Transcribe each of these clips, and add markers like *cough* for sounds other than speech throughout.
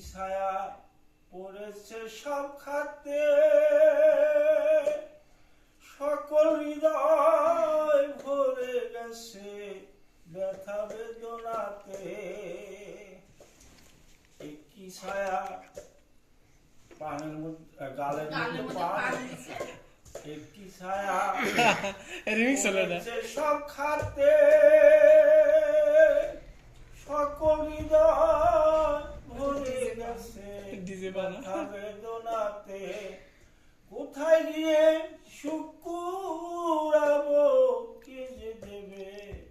ছায়া পড়েছে সব খাতে। সকল হৃদয় ভরে গেছে ব্যথা বেদনাতে। কি ছায়া? পানের মধ্যে গালের মধ্যে পান। একটি ছায়া? *laughs* রিমিক্স হলো না? সব খাতে। সকল হৃদয় বেদনাতে কোথায় গিয়ে শুকুরাবো কে যে দেবে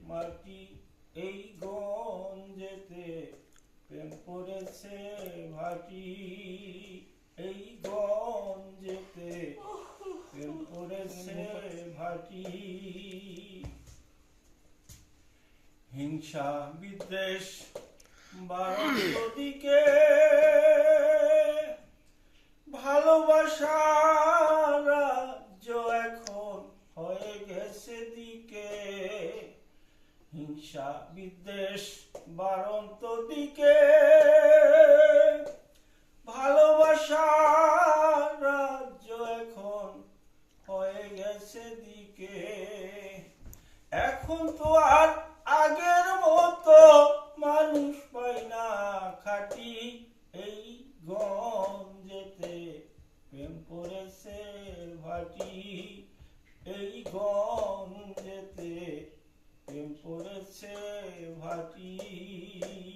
মাটি? এই গঞ্জেতে প্রেম পড়েছে ভাটি। এই গঞ্জেতে প্রেম পড়েছে ভাটি। হিংসা বিদ্বেষ বারদিকে ভালোবাসা দিকে হিংসা বিদ্বেষ বারন্ত দিকে। ভালোবাসার রাজ্য এখন হয়ে গেছে দিকে। এখন তো আর আগের মতো মানুষ পাই না খাটি এই গঞ্জেতে। প্রেম করেছে ভাটি এই গঞ্জ पुरस्य भाती।